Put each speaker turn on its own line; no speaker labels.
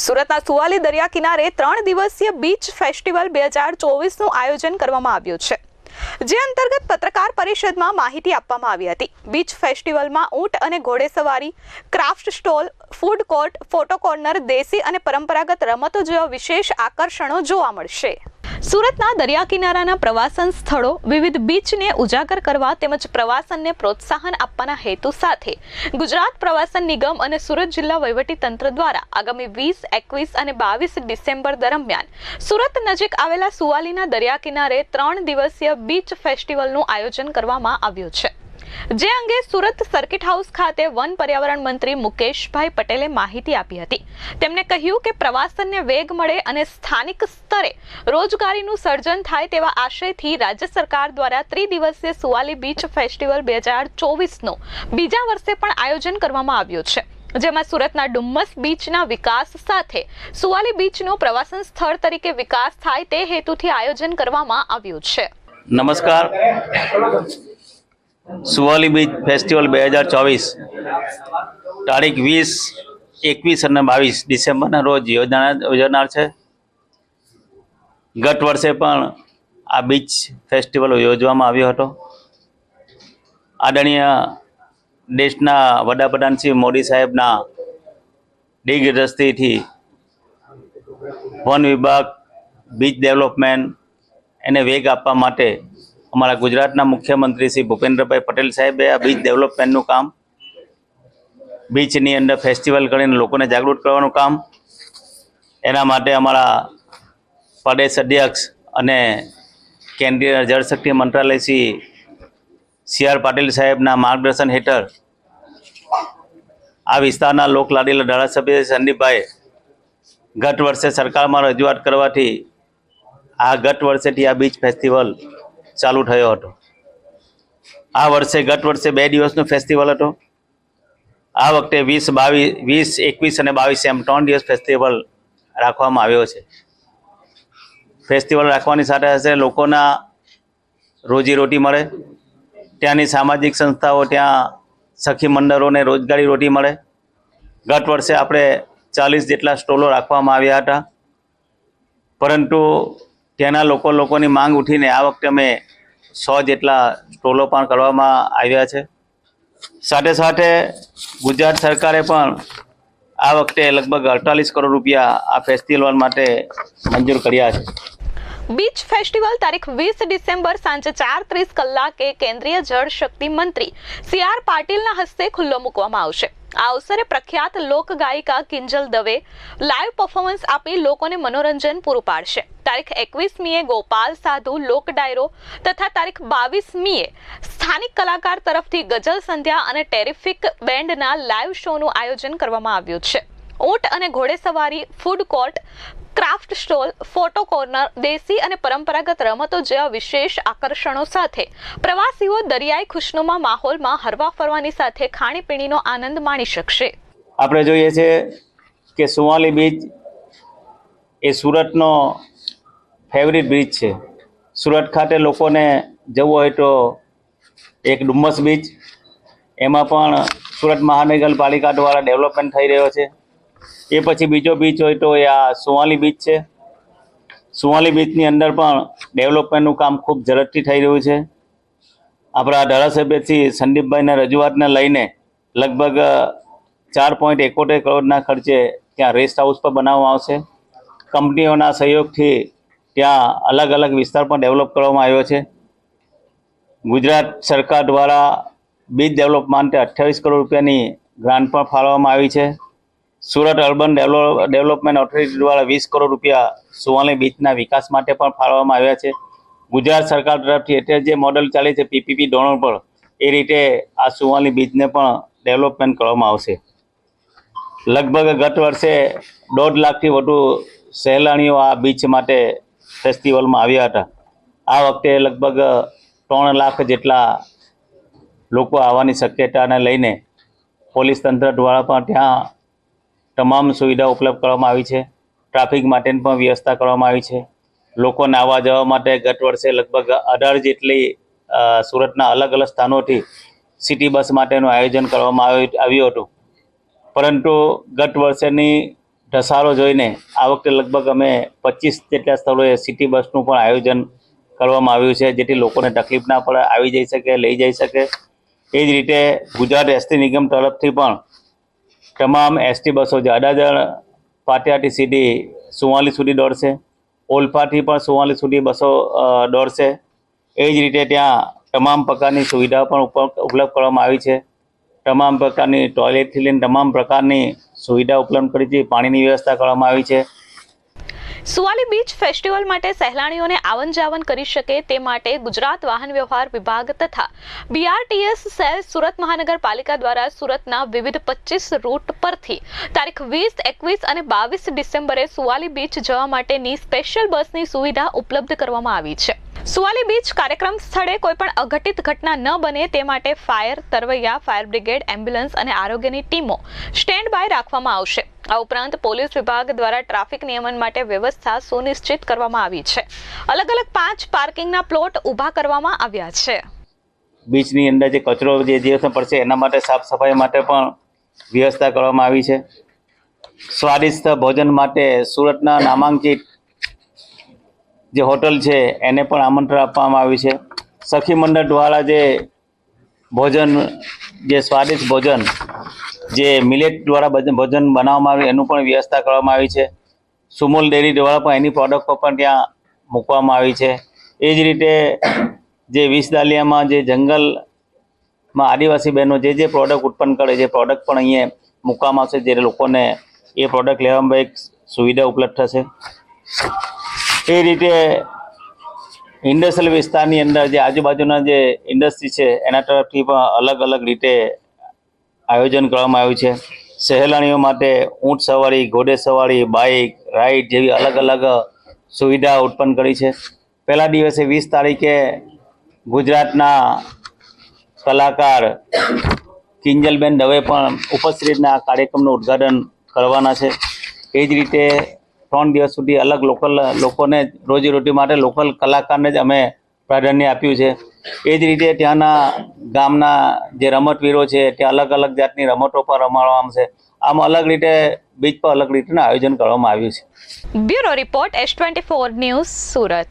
સુરતના સુવાલી દરિયા કિનારે ત્રણ દિવસીય બીચ ફેસ્ટિવલ બે હજાર ચોવીસનું આયોજન કરવામાં આવ્યું છે. જે અંતર્ગત પત્રકાર પરિષદમાં માહિતી આપવામાં આવી હતી. બીચ ફેસ્ટિવલમાં ઊંટ અને ઘોડેસવારી craft stall, food court, photo corner, દેશી અને પરંપરાગત રમતો જેવા વિશેષ આકર્ષણો જોવા મળશે. સુરતના દરિયા કિનારાના પ્રવાસન સ્થળો વિવિધ બીચને ઉજાગર કરવા તેમજ પ્રવાસનને પ્રોત્સાહન આપવાના હેતુ સાથે ગુજરાત પ્રવાસન નિગમ અને સુરત જિલ્લા વહીવટી તંત્ર દ્વારા આગામી વીસ, એકવીસ અને બાવીસ ડિસેમ્બર દરમિયાન સુરત નજીક આવેલા સુવાલીના દરિયા કિનારે ત્રણ દિવસીય બીચ ફેસ્ટિવલનું આયોજન કરવામાં આવ્યું છે. જે અંગે સુરત સર્કિટ હાઉસ ખાતે વન પર્યાવરણ મંત્રી મુકેશભાઈ પટેલે માહિતી આપી હતી. તેમણે કહ્યું કે પ્રવાસનને વેગ મળે અને સ્થાનિક સ્તરે રોજગારીનું સર્જન થાય તેવા આશયથી રાજ્ય સરકાર દ્વારા ત્રિદિવસીય સુવાલી બીચ ફેસ્ટિવલ બે હજાર ચોવીસનું બીજા વર્ષે પણ આયોજન કરવામાં આવ્યું છે. જેમાં સુરતના ડુમ્મસ બીચના વિકાસ સાથે સુવાલી બીચનો પ્રવાસન સ્થળ તરીકે વિકાસ થાય તે હેતુથી આયોજન કરવામાં આવ્યું છે.
નમસ્કાર. સુવાલી બીચ ફેસ્ટિવલ બે હજાર ચોવીસ, તારીખ વીસ, એકવીસ અને બાવીસ ડિસેમ્બરના રોજ યોજના યોજાનાર છે. ગત વર્ષે પણ આ બીચ ફેસ્ટિવલ યોજવામાં આવ્યો હતો. આદરણીય દેશના વડાપ્રધાન શ્રી મોદી સાહેબના દિગ્દ્રષ્ટિથી વન વિભાગ, બીચ ડેવલપમેન્ટ એને વેગ આપવા માટે અમારા ગુજરાતના મુખ્યમંત્રી શ્રી ભૂપેન્દ્રભાઈ પટેલ સાહેબે આ બીચ ડેવલપમેન્ટનું કામ, બીચની અંદર ફેસ્ટિવલ કરીને લોકોને જાગૃત કરવાનું કામ, એના માટે અમારા પ્રદેશ અધ્યક્ષ અને કેન્દ્રીય જળશક્તિ મંત્રાલય શ્રી સી આર પાટીલ સાહેબના માર્ગદર્શન હેઠળ આ વિસ્તારના લોકલાડીલા ધારાસભ્ય સંદીપભાઈ ગત વર્ષે સરકારમાં રજૂઆત કરવાથી આ ગત વર્ષેથી આ બીચ ફેસ્ટિવલ ચાલુ થયો હતો. આ વર્ષે, ગત વર્ષે બે દિવસનો ફેસ્ટિવલ હતો. આ વખતે વીસ, બાવીસ, વીસ, એકવીસ અને બાવીસ એમ ત્રણ દિવસ ફેસ્ટિવલ રાખવામાં આવ્યો છે. ફેસ્ટિવલ રાખવાની સાથે સાથે લોકોના રોજીરોટી મળે. ત્યાંની સામાજિક સંસ્થાઓ, ત્યાં સખી મંડળોને રોજગારી રોટી મળે. ગત વર્ષે આપણે ચાલીસ જેટલા સ્ટોલો રાખવામાં આવ્યા હતા. પરંતુ ત્યાંના લોકો લોકોની માંગ ઉઠીને આ વખતે અમે સો જેટલા સ્ટોલો પણ કરવામાં આવ્યા છે. સાથે સાથે ગુજરાત સરકારે પણ આ વખતે લગભગ અડતાલીસ કરોડ રૂપિયા આ ફેસ્ટિવલ માટે મંજૂર કર્યા છે.
બીચ ફેસ્ટિવલ તારીખ વીસ ડિસેમ્બર સાંજે ચાર ત્રીસ કલાકે કેન્દ્રીય જળ શક્તિ મંત્રી સી આર પાટીલના હસ્તે ખુલ્લો મૂકવામાં આવશે. આ અવસરે પ્રખ્યાત લોક ગાયિકા કિંજલ દવે લાઈવ પરફોર્મન્સ આપી લોકોને મનોરંજન પૂરું પાડશે. તારીખ એકવીસમીએ ગોપાલ સાધુ લોક ડાયરો તથા તારીખ બાવીસમીએ સ્થાનિક કલાકાર તરફથી ગઝલ સંધ્યા અને ટેરિફિક બેન્ડના લાઈવ શોનું આયોજન કરવામાં આવ્યું છે. ઊંટ અને ઘોડેસવારી food court craft stall, photo corner, દેશી અને પરંપરાગત રમતો જેવા વિશેષ આકર્ષણો સાથે. પ્રવાસીઓ દરિયાઈ ખુશનુમા માહોલમાં હરવા ફરવાની સાથે ખાણીપીણીનો આનંદ માણી શકશે.
આપણે જોઈએ છે કે સુવાલી બીચ એ સુરતનો ફેવરિટ બીચ છે. સુરત ખાતે લોકોને જવું હોય તો એક ડુમ્મસ બીચ એમાં પણ સુરત મહાનગરપાલિકા દ્વારા ડેવલપમેન્ટ થઈ રહ્યો છે. એ પછી બીજો બીચ હોય તો એ આ સુવાલી બીચ છે. સુવાલી બીચની અંદર પણ ડેવલપમેન્ટનું કામ ખૂબ ઝડપથી થઈ રહ્યું છે. આપણા ધારાસભ્યથી સંદીપભાઈના રજૂઆતને લઈને લગભગ ચાર પોઈન્ટ એકોતેર કરોડના ખર્ચે ત્યાં રેસ્ટ હાઉસ પણ બનાવવામાં આવશે. કંપનીઓના સહયોગથી ત્યાં અલગ અલગ વિસ્તાર પણ ડેવલપ કરવામાં આવ્યો છે. ગુજરાત સરકાર દ્વારા બીચ ડેવલપ માટે અઠ્યાવીસ કરોડ રૂપિયાની ગ્રાન્ટ પણ ફાળવવામાં આવી છે. Surat urban develop development authority દ્વારા વીસ કરોડ રૂપિયા સુવાણી બીચના વિકાસ માટે પણ ફાળવવામાં આવ્યા છે. ગુજરાત સરકાર તરફથી અત્યારે જે મોડલ ચાલે છે પીપીપી ધોરણ પર, એ રીતે આ સુવાણી બીચને પણ ડેવલપમેન્ટ કરવામાં આવશે. લગભગ ગત વર્ષે દોઢ લાખથી વધુ સહેલાણીઓ આ બીચ માટે ફેસ્ટિવલમાં આવ્યા હતા. આ વખતે લગભગ ત્રણ લાખ જેટલા લોકો આવવાની શક્યતાને લઈને પોલીસ તંત્ર દ્વારા પણ ત્યાં તમામ સુવિધા ઉપલબ્ધ કરવામાં આવી છે. ટ્રાફિક માટેની પણ વ્યવસ્થા કરવામાં આવી છે. લોકોને આવવા જવા માટે ગત વર્ષે લગભગ અઢાર જેટલી સુરતના અલગ અલગ સ્થાનોથી સિટી બસ માટેનું આયોજન કરવામાં આવ્યું હતું પરંતુ ગત વર્ષેની ઢસારો જોઈને આ વખતે લગભગ અમે પચીસ જેટલા સ્થળોએ સિટી બસનું પણ આયોજન કરવામાં આવ્યું છે, જેથી લોકોને તકલીફ ના પડે, આવી જઈ શકે, લઈ જઈ શકે. એ જ રીતે ગુજરાત એસટી નિગમ તરફથી પણ તમામ એસટી બસો જે અડાજણ પાટિયાટી સીધી સુવાલી સુધી દોડશે. ઓલપાથી પણ સુવાલી સુધી બસો દોડશે. એ જ રીતે ત્યાં તમામ પ્રકારની સુવિધાઓ પણ ઉપ- ઉપલબ્ધ કરવામાં આવી છે. તમામ પ્રકારની ટોયલેટથી લઈને તમામ પ્રકારની સુવિધા ઉપલબ્ધ કરી છે. પાણીની વ્યવસ્થા કરવામાં આવી છે.
સુવાલી બીચ ફેસ્ટિવલ માટે સહેલાણીઓને આવન જાવન કરી શકે તે માટે ગુજરાત વાહન વ્યવહાર વિભાગ તથા બીઆરટીએસ સેલ સુરત મહાનગરપાલિકા દ્વારા સુરતના વિવિધ પચીસ રૂટ પરથી તારીખ વીસ, એકવીસ અને બાવીસ ડિસેમ્બરે સુવાલી બીચ જવા માટેની સ્પેશિયલ બસની સુવિધા ઉપલબ્ધ કરવામાં આવી છે. સુવાલી બીચ કાર્યક્રમ સ્થળે કોઈપણ અઘટિત ઘટના ન બને તે માટે ફાયર, તરવૈયા, ફાયર બ્રિગેડ, એમ્બ્યુલન્સ અને આરોગ્યની ટીમો સ્ટેન્ડ બાય રાખવામાં આવશે. આ ઉપરાંત પોલીસ વિભાગ દ્વારા ટ્રાફિક નિયમન માટે વ્યવસ્થા સુનિશ્ચિત કરવામાં આવી છે. અલગ અલગ પાંચ પાર્કિંગના પ્લોટ ઊભા કરવામાં આવ્યા છે.
બીચની અંદર જે કચરો જે દિવસે પડશે એના માટે સાફ સફાઈ માટે પણ વ્યવસ્થા કરવામાં આવી છે. સ્વાદિષ્ટ ભોજન માટે સુરતના નામાંકિત જે હોટલ છે, એને પણ આમંત્રણ આપવામાં આવ્યું છે. સખી મંડળ દ્વારા જે ભોજન, જે સ્વાદિષ્ટ ભોજન જે મિલેટ દ્વારા ભોજન બનાવવામાં આવે, એનું પણ વ્યવસ્થા કરવામાં આવી છે. સુમુલ ડેરી દ્વારા પણ એની પ્રોડક્ટો પણ ત્યાં મૂકવામાં આવી છે. એ જ રીતે જે વિસદાલિયામાં જે જંગલમાં આદિવાસી બહેનો જે જે પ્રોડક્ટ ઉત્પન્ન કરે છે પ્રોડક્ટ પણ અહીંયા મૂકવામાં આવશે, જે લોકોને એ પ્રોડક્ટ લેવામાં એક સુવિધા ઉપલબ્ધ થશે. એ રીતે ઇન્ડસ્ટ્રીયલ વિસ્તારની અંદર જે આજુબાજુના જે ઇન્ડસ્ટ્રી છે, એના તરફથી પણ અલગ અલગ રીતે આયોજન કરવામાં આવ્યું છે. સહેલાણીઓ માટે ઊંટ સવારી, ઘોડે સવારી, બાઇક, રાઈડ જેવી અલગ અલગ સુવિધા ઉત્પન્ન કરી છે. પહેલા દિવસે વીસ તારીખે ગુજરાતના કલાકાર કિંજલબેન દવે પણ ઉપસ્થિતના કાર્યક્રમનું ઉદ્ઘાટન કરવાના છે. એ જ રીતે ત્રણ દિવસ સુધી અલગ લોકલ લોકોને રોજીરોટી માટે લોકલ કલાકારને જ અમે પ્રાધાન્ય આપ્યું છે. એ જ રીતે ત્યાંના ગામના જે રમતવીરો છે ત્યાં અલગ અલગ જાતની રમતો પણ રમાડવામાં છે. આમ અલગ રીતે બીચ પર અલગ રીતના આયોજન કરવામાં આવ્યું છે.
Bureau report S twenty four news Surat.